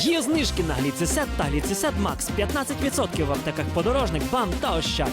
Є знижки на гліцесет та гліцесет Макс 15% в аптеках подорожник, бам та ощад.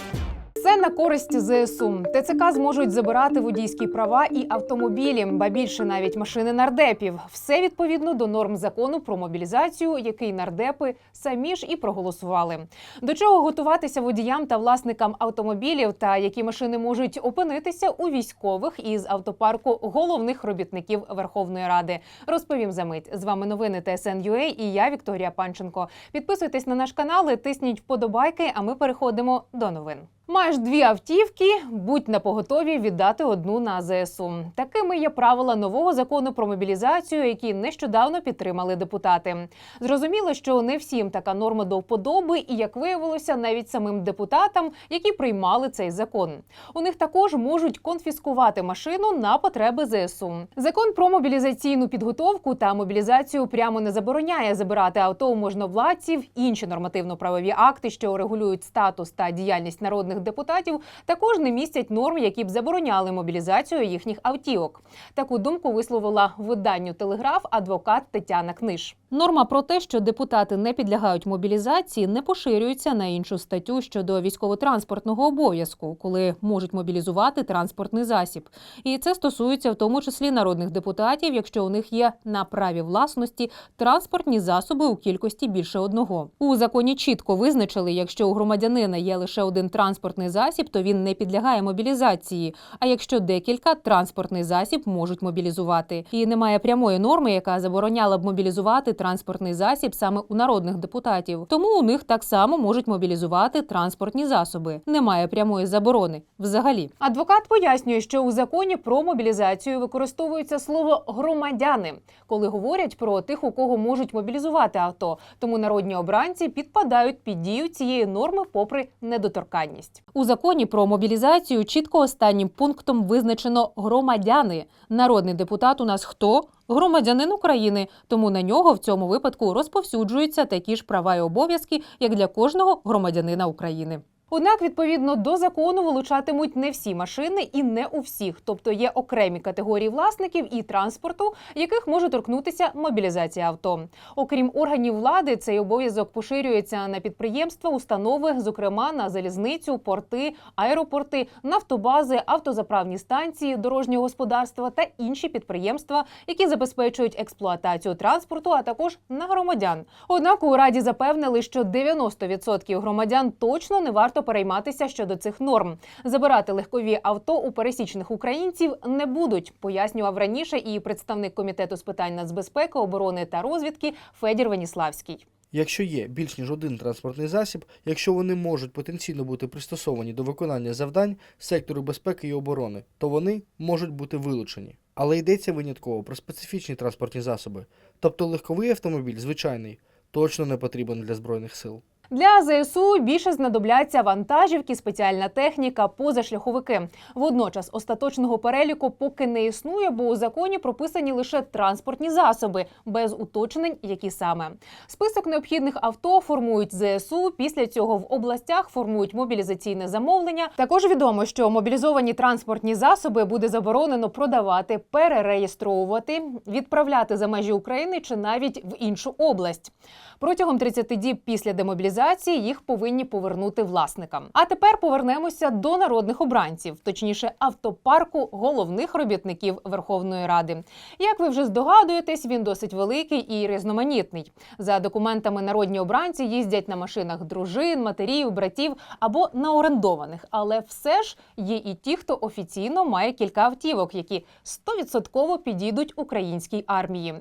Все на користь ЗСУ. ТЦК зможуть забирати водійські права і автомобілі, ба більше навіть машини нардепів. Все відповідно до норм закону про мобілізацію, який нардепи самі ж і проголосували. До чого готуватися водіям та власникам автомобілів, та які машини можуть опинитися у військових із автопарку головних робітників Верховної Ради. Розповім за мить. З вами новини ТСН.UA і я Вікторія Панченко. Підписуйтесь на наш канал, і тисніть вподобайки. А ми переходимо до новин. Маєш дві автівки, будь на поготові віддати одну на ЗСУ. Такими є правила нового закону про мобілізацію, які нещодавно підтримали депутати. Зрозуміло, що не всім така норма до вподоби, і як виявилося, навіть самим депутатам, які приймали цей закон. У них також можуть конфіскувати машину на потреби ЗСУ. Закон про мобілізаційну підготовку та мобілізацію прямо не забороняє забирати авто у можновладців, інші нормативно-правові акти, що регулюють статус та діяльність народних депутатів, також не містять норм, які б забороняли мобілізацію їхніх автівок. Таку думку висловила виданню Телеграф адвокат Тетяна Книж. Норма про те, що депутати не підлягають мобілізації, не поширюється на іншу статтю щодо військово-транспортного обов'язку, коли можуть мобілізувати транспортний засіб. І це стосується в тому числі народних депутатів, якщо у них є на праві власності транспортні засоби у кількості більше одного. У законі чітко визначили, якщо у громадянина є лише один транспортний засіб, то він не підлягає мобілізації. А якщо декілька транспортний засіб можуть мобілізувати, і немає прямої норми, яка забороняла б мобілізувати транспортний засіб саме у народних депутатів. Тому у них так само можуть мобілізувати транспортні засоби. Немає прямої заборони взагалі. Адвокат пояснює, що у законі про мобілізацію використовується слово громадяни, коли говорять про тих, у кого можуть мобілізувати авто. Тому народні обранці підпадають під дію цієї норми, попри недоторканність. У законі про мобілізацію чітко останнім пунктом визначено громадяни. Народний депутат у нас хто? Громадянин України, тому на нього в цьому випадку розповсюджуються такі ж права і обов'язки, як для кожного громадянина України. Однак, відповідно до закону, вилучатимуть не всі машини і не у всіх, тобто є окремі категорії власників і транспорту, яких може торкнутися мобілізація авто. Окрім органів влади, цей обов'язок поширюється на підприємства, установи, зокрема на залізницю, порти, аеропорти, нафтобази, автозаправні станції, дорожнього господарства та інші підприємства, які забезпечують експлуатацію транспорту, а також на громадян. Однак у раді запевнили, що 90% громадян точно не варто перейматися щодо цих норм. Забирати легкові авто у пересічних українців не будуть, пояснював раніше і представник комітету з питань нацбезпеки, оборони та розвідки Федір Веніславський. Якщо є більш ніж один транспортний засіб, якщо вони можуть потенційно бути пристосовані до виконання завдань сектору безпеки і оборони, то вони можуть бути вилучені. Але йдеться винятково про специфічні транспортні засоби, тобто легковий автомобіль, звичайний, точно не потрібен для збройних сил. Для ЗСУ більше знадобляться вантажівки, спеціальна техніка, позашляховики. Водночас остаточного переліку поки не існує, бо у законі прописані лише транспортні засоби без уточнень, які саме список необхідних авто формують ЗСУ. Після цього в областях формують мобілізаційне замовлення. Також відомо, що мобілізовані транспортні засоби буде заборонено продавати, перереєстровувати, відправляти за межі України чи навіть в іншу область. Протягом 30 діб після демобілізації їх повинні повернути власникам. А тепер повернемося до народних обранців, точніше, автопарку головних робітників Верховної Ради. Як ви вже здогадуєтесь, він досить великий і різноманітний. За документами народні обранці їздять на машинах дружин, матерів, братів або на орендованих. Але все ж є і ті, хто офіційно має кілька автівок, які 100% підійдуть українській армії.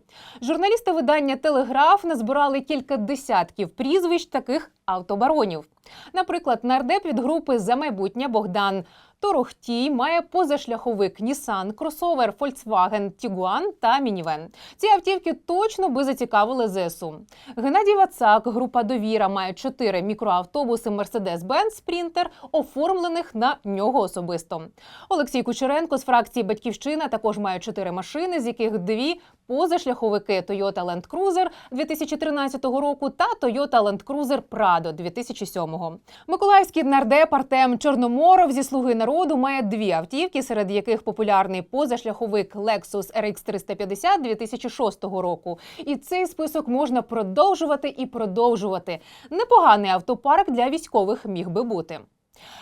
Журналісти видання Телеграф назбирали кілька десятків прізвищ таких автобаронів. Наприклад, нардеп від групи за майбутнє Богдан Торохтій має позашляховик Nissan, кросовер Volkswagen Tiguan та мінівен. Ці автівки точно би зацікавили ЗСУ. Геннадій Вацак, група Довіра має чотири мікроавтобуси Mercedes-Benz Sprinter, оформлених на нього особисто. Олексій Кучеренко з фракції Батьківщина також має чотири машини, з яких дві позашляховики Toyota Land Cruiser 2013 року та Toyota Land Cruiser Prado 2007. Миколаївський нардеп Артем Чорноморов зі слуги народу має дві автівки, серед яких популярний позашляховик Lexus RX 350 2006 року. І цей список можна продовжувати і продовжувати. Непоганий автопарк для військових міг би бути.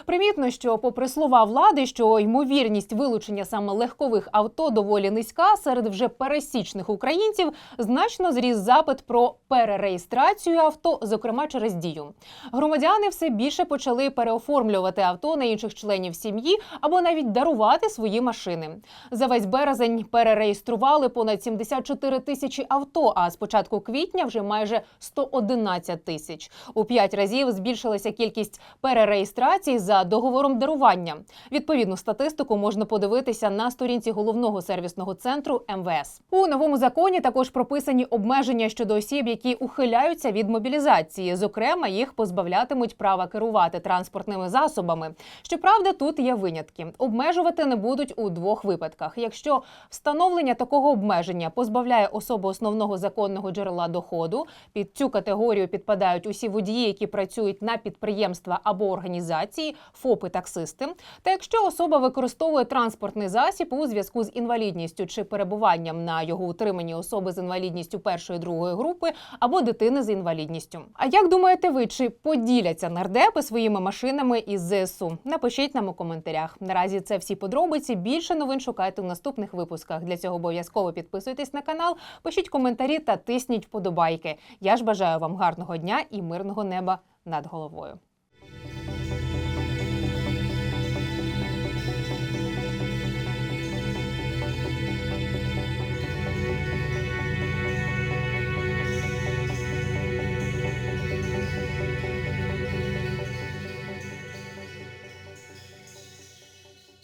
Примітно, що, попри слова влади, що ймовірність вилучення саме легкових авто доволі низька, серед вже пересічних українців значно зріс запит про перереєстрацію авто, зокрема через дію. Громадяни все більше почали переоформлювати авто на інших членів сім'ї або навіть дарувати свої машини. За весь березень перереєстрували понад 74 тисячі авто. А з початку квітня вже майже 111 тисяч. У п'ять разів збільшилася кількість перереєстрацій за договором дарування. Відповідну статистику можна подивитися на сторінці головного сервісного центру МВС. У новому законі також прописані обмеження щодо осіб, які ухиляються від мобілізації. Зокрема, їх позбавлятимуть права керувати транспортними засобами. Щоправда, тут є винятки. Обмежувати не будуть у двох випадках: якщо встановлення такого обмеження позбавляє особу основного законного джерела доходу, під цю категорію підпадають усі водії, які працюють на підприємства або організації, ФОПи таксисти. Та якщо особа використовує транспортний засіб у зв'язку з інвалідністю чи перебуванням на його утриманні особи з інвалідністю першої другої групи або дитини з інвалідністю. А як думаєте ви, чи поділяться нардепи своїми машинами із ЗСУ? Напишіть нам у коментарях. Наразі це всі подробиці. Більше новин шукайте в наступних випусках. Для цього обов'язково підписуйтесь на канал, пишіть коментарі та тисніть вподобайки. Я ж бажаю вам гарного дня і мирного неба над головою.